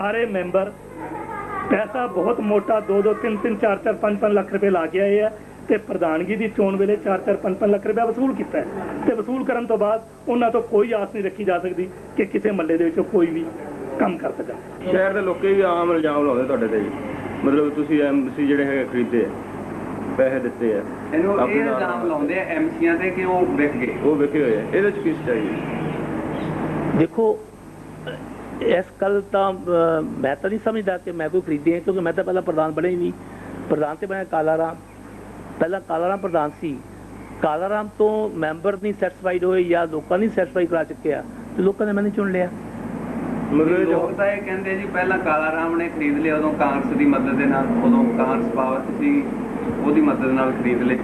ਸਾਰੇ ਮੈਂਬਰ ਪੈਸਾ ਬਹੁਤ ਮੋਟਾ 2 2 3 3 4 4 5 5 ਲੱਖ ਰੁਪਏ ਲਾ ਕੇ ਆਏ ਆ ਤੇ ਪ੍ਰਧਾਨਗੀ ਦੀ ਚੋਣ ਵੇਲੇ 4 4 5 5 ਲੱਖ ਰੁਪਏ ਵਸੂਲ ਕੀਤਾ ਹੈ। ਤੇ ਵਸੂਲ ਕਰਨ ਤੋਂ ਬਾਅਦ ਉਹਨਾਂ ਤੋਂ ਕੋਈ ਆਸ ਨਹੀਂ ਰੱਖੀ ਜਾ ਸਕਦੀ ਕਿ ਕਿਸੇ ਮੱਲੇ ਦੇ ਵਿੱਚੋਂ ਕੋਈ ਵੀ ਕੰਮ ਕਰ ਸਕਦਾ ਸ਼ਹਿਰ ਦੇ ਲੋਕੀ ਵੀ ਆਮ ਇਲਜ਼ਾਮ ਲਾਉਂਦੇ ਤੁਹਾਡੇ ਤੇ ਜੀ। ਮਤਲਬ ਤੁਸੀਂ ਐਮਸੀ ਜਿਹੜੇ ਹੈਗੇ ਖਰੀਦੇ ਆ ਪੈਸੇ ਦਿੱਤੇ ਆ। ਇਹਨੂੰ ਇਹ ਇਲਜ਼ਾਮ ਲਾਉਂਦੇ ਆ ਐਮਸੀਆਂ ਤੇ ਕਿ ਉਹ ਵਿਕ ਗਏ। ਉਹ ਵਿਕੇ ਹੋਏ ਆ। ਇਹਦੇ ਚ ਕੀ ਸੱਚਾਈ ਹੈ? ਦੇਖੋ ਇਸ ਕੱਲ ਤਾਂ ਮੈਂ ਤਾਂ ਨਹੀਂ ਸਮਝਦਾ ਕਿ ਮੈਂ ਕੋਈ ਖਰੀਦੇ ਹਾਂ ਕਿਉਂਕਿ ਮੈਂ ਤਾਂ ਪਹਿਲਾਂ ਪ੍ਰਧਾਨ ਬਣਿਆ ਹੀ ਨਹੀਂ। ਪ੍ਰਧਾਨ ਤੇ ਬਣਿਆ ਕਾਲਾ ਰਾਮ ਪਹਿਲਾਂ ਕਾਲਾ ਰਾਮ ਪ੍ਰਧਾਨ ਸੀ। ਕਾਲਾ ਰਾਮ ਤੋਂ ਮੈਂਬਰ ਨਹੀਂ ਸੈਟੀਸਫਾਈਡ ਹੋਏ ਜਾਂ ਲੋਕਾਂ ਨਹੀਂ ਸੈਟੀਸਫਾਈ ਕਰਾ ਚੁੱਕਿਆ ਤੇ ਲੋਕਾਂ ਨੇ ਮੈਨੂੰ ਚੁਣ ਲਿਆ। ਮਤਲਬ ਇਹ ਲੋਕ ਜੋ ਤਾਂ ਇਹ ਕਹਿੰਦੇ ਜੀ ਪਹਿਲਾਂ ਕਾਲਾ ਰਾਮ ਨੇ ਖਰੀਦ ਲਿਆ ਉਦੋਂ ਕਾਂਗਰਸ ਦੀ ਮਦਦ ਦੇ ਨਾਲ ਉਦੋਂ ਕਾਂਗਰਸ ਪਾਵਰ ਸੀ ਉਹਦੀ ਮਦਦ ਨਾਲ ਖਰੀਦ ਲਏ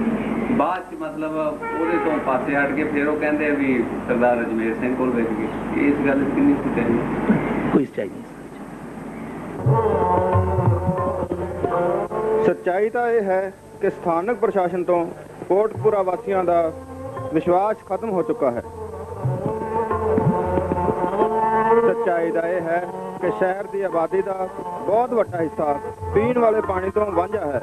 ਬਾਅਦ ਚ ਮਤਲਬ ਉਹਦੇ ਤੋਂ ਪਾਸੇ ਹਟ ਕੇ ਫਿਰ ਉਹ ਕਹਿੰਦੇ ਵੀ ਸਰਦਾਰ ਅਜਮੇਰ ਸਿੰਘ ਕੋਲ ਵਿਕ ਗਏ। ਇਸ ਗੱਲ ਕਿੰਨੀ ਸੱਚਾਈ ਹੈ ਕੋਈ ਸੱਚਾਈ ਨਹੀਂ ਸੱਚਾਈ ਤਾਂ ਇਹ ਹੈ ਕਿ ਸਥਾਨਕ ਪ੍ਰਸ਼ਾਸਨ ਤੋਂ ਕੋਟਪੁਰਾ ਵਾਸੀਆਂ ਦਾ ਵਿਸ਼ਵਾਸ ਖਤਮ ਹੋ ਚੁੱਕਾ ਹੈ। ਸੱਚਾਈ ਦਾ ਇਹ ਹੈ ਕਿ ਸ਼ਹਿਰ ਦੀ ਆਬਾਦੀ ਦਾ ਬਹੁਤ ਵੱਡਾ ਹਿੱਸਾ ਪੀਣ ਵਾਲੇ ਪਾਣੀ ਤੋਂ ਵਾਂਝਾ ਹੈ।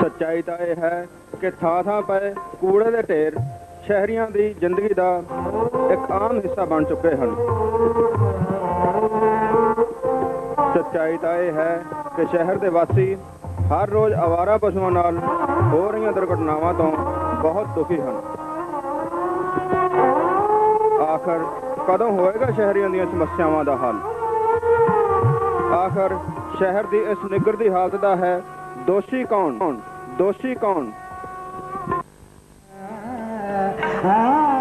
ਸੱਚਾਈ ਤਾਂ ਇਹ ਹੈ ਕਿ ਥਾਂ ਥਾਂ ਪਏ ਕੂੜੇ ਦੇ ਢੇਰ ਸ਼ਹਿਰੀਆਂ ਦੀ ਜ਼ਿੰਦਗੀ ਦਾ ਇੱਕ ਆਮ ਹਿੱਸਾ ਬਣ ਚੁੱਕੇ ਹਨ। ਸੱਚਾਈ ਤਾਂ ਇਹ ਹੈ ਕਿ ਸ਼ਹਿਰ ਦੇ ਵਾਸੀ ਹਰ ਰੋਜ਼ ਆਵਾਰਾ ਪਸ਼ੂਆਂ ਨਾਲ ਹੋ ਰਹੀਆਂ ਦੁਰਘਟਨਾਵਾਂ ਤੋਂ ਬਹੁਤ ਦੁਖੀ ਹਨ। ਆਖਰ ਕਦੋਂ ਹੋਏਗਾ ਸ਼ਹਿਰੀਆਂ ਦੀਆਂ ਸਮੱਸਿਆਵਾਂ ਦਾ ਹੱਲ? ਆਖਰ ਸ਼ਹਿਰ ਦੀ ਇਸ ਨਿਗਰਦੀ ਹਾਲਤ ਦਾ ਹੈ ਦੋਸ਼ੀ ਕੌਣ? ਦੋਸ਼ੀ ਕੌਣ? Ah,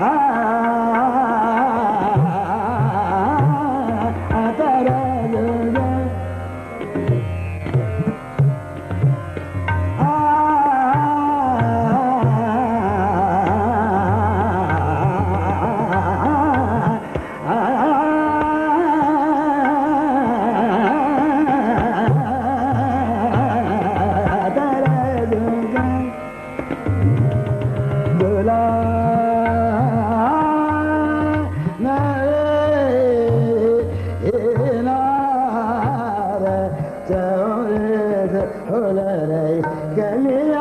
Ah. هنالك من